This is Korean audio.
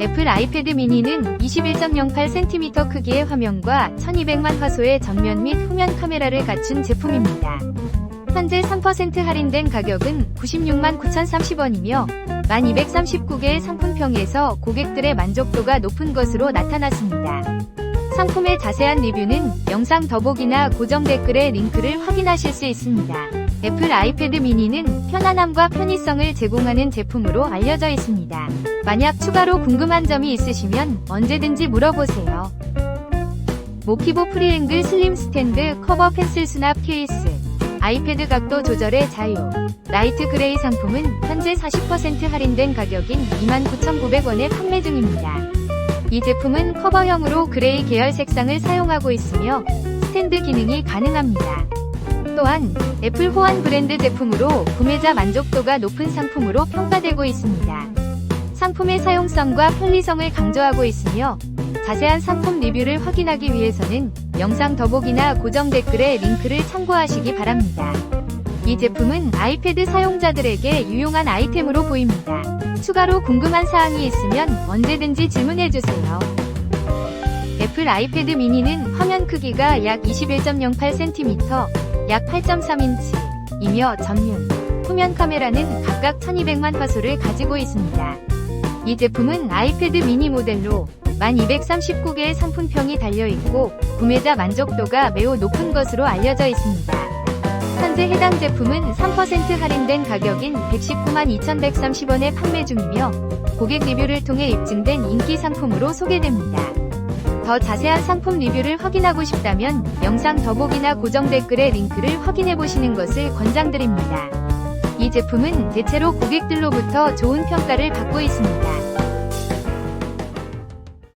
애플 아이패드 미니는 21.08cm 크기의 화면과 1200만 화소의 전면 및 후면 카메라를 갖춘 제품입니다. 현재 3% 할인된 가격은 96만 9,030원이며 1239개의 상품평에서 고객들의 만족도가 높은 것으로 나타났습니다. 상품의 자세한 리뷰는 영상 더보기나 고정 댓글의 링크를 확인하실 수 있습니다. 애플 아이패드 미니는 편안함과 편의성을 제공하는 제품으로 알려져 있습니다. 만약 추가로 궁금한 점이 있으시면 언제든지 물어보세요. 모키보 프리앵글 슬림 스탠드 커버 펜슬 수납 케이스 아이패드 각도 조절의 자유 라이트 그레이 상품은 현재 40% 할인된 가격인 29,900원에 판매 중입니다. 이 제품은 커버형으로 그레이 계열 색상을 사용하고 있으며 스탠드 기능이 가능합니다. 또한 애플 호환 브랜드 제품으로 구매자 만족도가 높은 상품으로 평가되고 있습니다. 상품의 사용성과 편리성을 강조하고 있으며 자세한 상품 리뷰를 확인하기 위해서는 영상 더보기나 고정 댓글의 링크를 참고하시기 바랍니다. 이 제품은 아이패드 사용자들에게 유용한 아이템으로 보입니다. 추가로 궁금한 사항이 있으면 언제든지 질문해주세요. 애플 아이패드 미니는 화면 크기가 약 21.08cm, 약 8.3인치이며 전면, 후면 카메라는 각각 1200만 화소를 가지고 있습니다. 이 제품은 아이패드 미니 모델로 1239개의 상품평이 달려있고 구매자 만족도가 매우 높은 것으로 알려져 있습니다. 현재 해당 제품은 3% 할인된 가격인 119만 2130원에 판매 중이며 고객 리뷰를 통해 입증된 인기 상품으로 소개됩니다. 더 자세한 상품 리뷰를 확인하고 싶다면 영상 더보기나 고정 댓글의 링크를 확인해 보시는 것을 권장드립니다. 이 제품은 대체로 고객들로부터 좋은 평가를 받고 있습니다.